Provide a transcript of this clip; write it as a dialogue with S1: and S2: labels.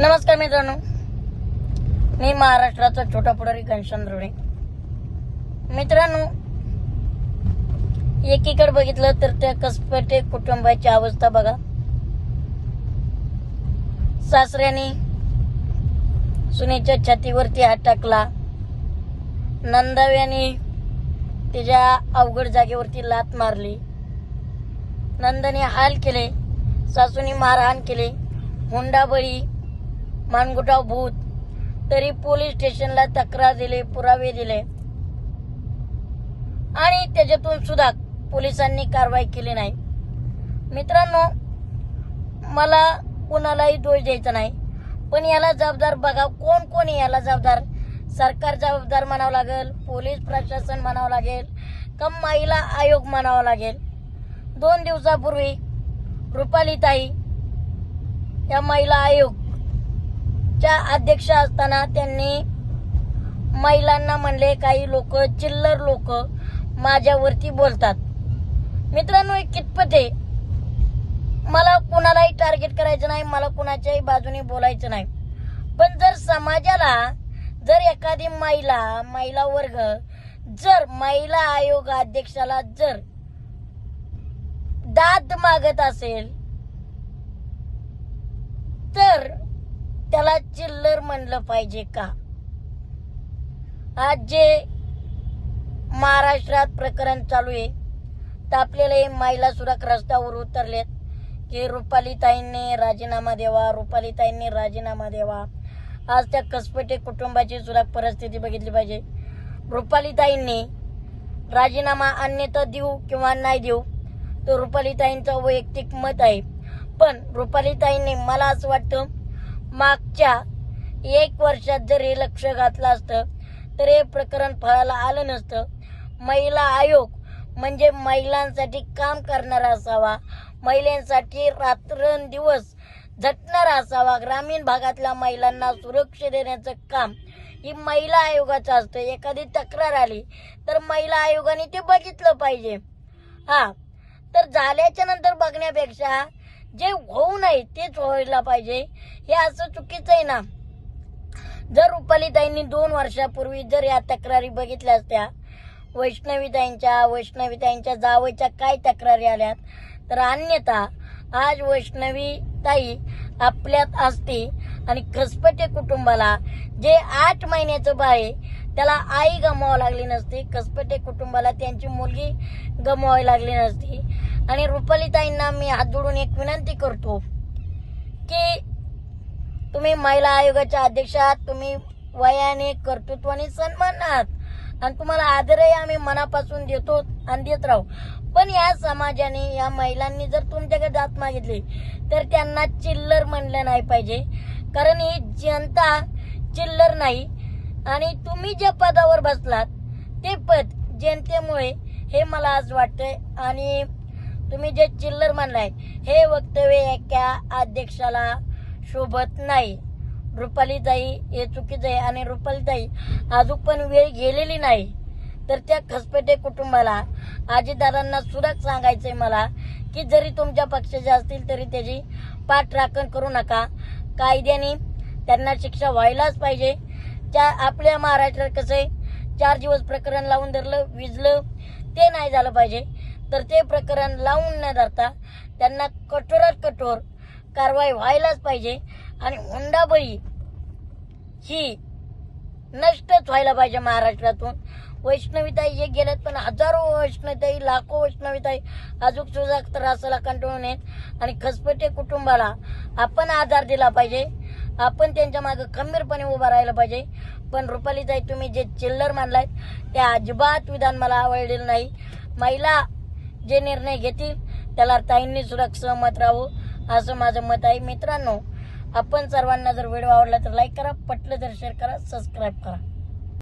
S1: नमस्कार मित्रांनो. मी महाराष्ट्राचा छोटा पुढारी घनश्याम रोडे मित्रांनो एकीकडे बघितलं तर त्या कसपटे कुटुंबाची अवस्था बघा. सासऱ्याने सुनेच्या छातीवरती हात टाकला. नंदाव्याने तिच्या अवघड जागेवरती लात मारली. नंदाने हाल केले सासूने मारहाण केले. हुंडाबळी मानगुटाव भूत तरी पोलीस स्टेशनला तक्रार दिली पुरावे दिले. आणि त्याच्यातून सुद्धा पोलिसांनी कारवाई केली नाही. मित्रांनो मला कुणालाही दोष द्यायचा नाही. पण याला जबाबदार बघा कोण कोण याला जबाबदार? सरकार जबाबदार म्हणावं लागेल पोलीस प्रशासन म्हणावं लागेल कम महिला आयोग म्हणावं लागेल. दोन दिवसापूर्वी रुपालीताई या महिला आयोग च्या अध्यक्ष असताना त्यांनी महिलांना म्हणले काही लोक चिल्लर लोक माझ्यावरती बोलतात. मित्रांनो एक कितपत आहे. मला कुणालाही टार्गेट करायचं नाही मला कुणाच्याही बाजूने बोलायचं नाही. पण जर समाजाला जर एखादी महिला महिला वर्ग जर महिला आयोग अध्यक्षाला जर दाद मागत असेल तर त्याला चिल्लर म्हणलं पाहिजे का? आज जे महाराष्ट्रात प्रकरण चालू आहे तर आपल्याला हे महिला सुद्धा रस्त्यावर उतरलेत की रुपालीताईंनी राजीनामा द्यावा रुपालीताईंनी राजीनामा द्यावा. आज त्या कसपटे कुटुंबाची सुद्धा परिस्थिती बघितली पाहिजे. रुपालीताईंनी राजीनामा अन्यथा देऊ किंवा नाही देऊ तो रुपालीताईंचं वैयक्तिक मत आहे. पण रुपालीताईंनी मला असं वाटतं मागच्या एक वर्षात जर हे लक्ष घातलं असतं तर हे प्रकरण फळाला आलं नसतं. महिला आयोग म्हणजे महिलांसाठी काम करणारा असावा महिलांसाठी रात्रंदिवस झटणारा असावा. ग्रामीण भागातल्या महिलांना सुरक्षा देण्याचं काम ही महिला आयोगाचं असतं. एखादी तक्रार आली तर महिला आयोगाने ते बघितलं पाहिजे. हा तर झाल्याच्यानंतर बघण्यापेक्षा जे होऊ नये तेच व्हायला पाहिजे. हे असं चुकीचं आहे ना. जर रुपालीताईंनी दोन वर्षापूर्वी जर या तक्रारी बघितल्या असत्या वैष्णवीताईंच्या वैष्णवीताईंच्या जावईच्या काय तक्रारी आल्यात? तर अन्यथा आज वैष्णवीताई आपल्यात असते आणि खसपटे कुटुंबाला जे आठ महिन्याचं बाळ आहे त्याला आई गमवावं लागली नसती. कसपटे कुटुंबाला त्यांची मुलगी गमवावी लागली नसती. आणि रुपालीताईंना मी हात जोडून एक विनंती करतो की तुम्ही महिला आयोगाच्या अध्यक्षात तुम्ही वयाने कर्तृत्वाने सन्मान आहात. आणि तुम्हाला आदरही आम्ही मनापासून देतो आणि देत राहू. पण या समाजाने या महिलांनी जर तुमच्याकडे जात मागितली तर त्यांना चिल्लर म्हणलं नाही पाहिजे. कारण ही जनता चिल्लर नाही. आणि तुम्ही ज्या पदावर बसलात ते पद जनतेमुळे हे मला आज वाटतंय. आणि तुम्ही जे चिल्लर म्हणलाय हे वक्तव्य एका अध्यक्षाला शोभत नाही. रुपालीताई हे चुकीचं आहे आणि रुपालीताई अजून पण वेळ गेलेली नाही. तर त्या खसपेटे कुटुंबाला आजीदारांना सुद्धा सांगायचंय मला की जरी तुमच्या पक्षाचे असतील तरी त्याची पाठराखण करू नका. कायद्याने त्यांना शिक्षा व्हायलाच पाहिजे. त्या आपल्या महाराष्ट्रात कसं आहे चार दिवस प्रकरण लावून धरलं विजलं ते नाही झालं पाहिजे. तर ते प्रकरण लावून न धरता त्यांना कठोरात कठोर कारवाई व्हायलाच पाहिजे आणि हुंडाबळी ही नष्टच व्हायला पाहिजे महाराष्ट्रातून. वैष्णवीताई हे गेल्यात पण हजारो वैष्णवीताई लाखो वैष्णवीताई अजून सुद्धा त्रासाला कंटाळून येत आणि खसपटे कुटुंबाला आपण आधार दिला पाहिजे. आपण त्यांच्या मागे खंबीरपणे उभा राहिलं पाहिजे. पण रुपालीताई तुम्ही जे चिल्लर मानलाय त्या अजिबात विधान मला आवडलेलं नाही. महिला जे निर्णय घेतील त्याला ताईंनी सुद्धा सहमत राहावं असं माझं मत आहे. मित्रांनो आपण सर्वांना जर व्हिडिओ आवडला तर लाईक करा पटलं तर शेअर करा सबस्क्राईब करा.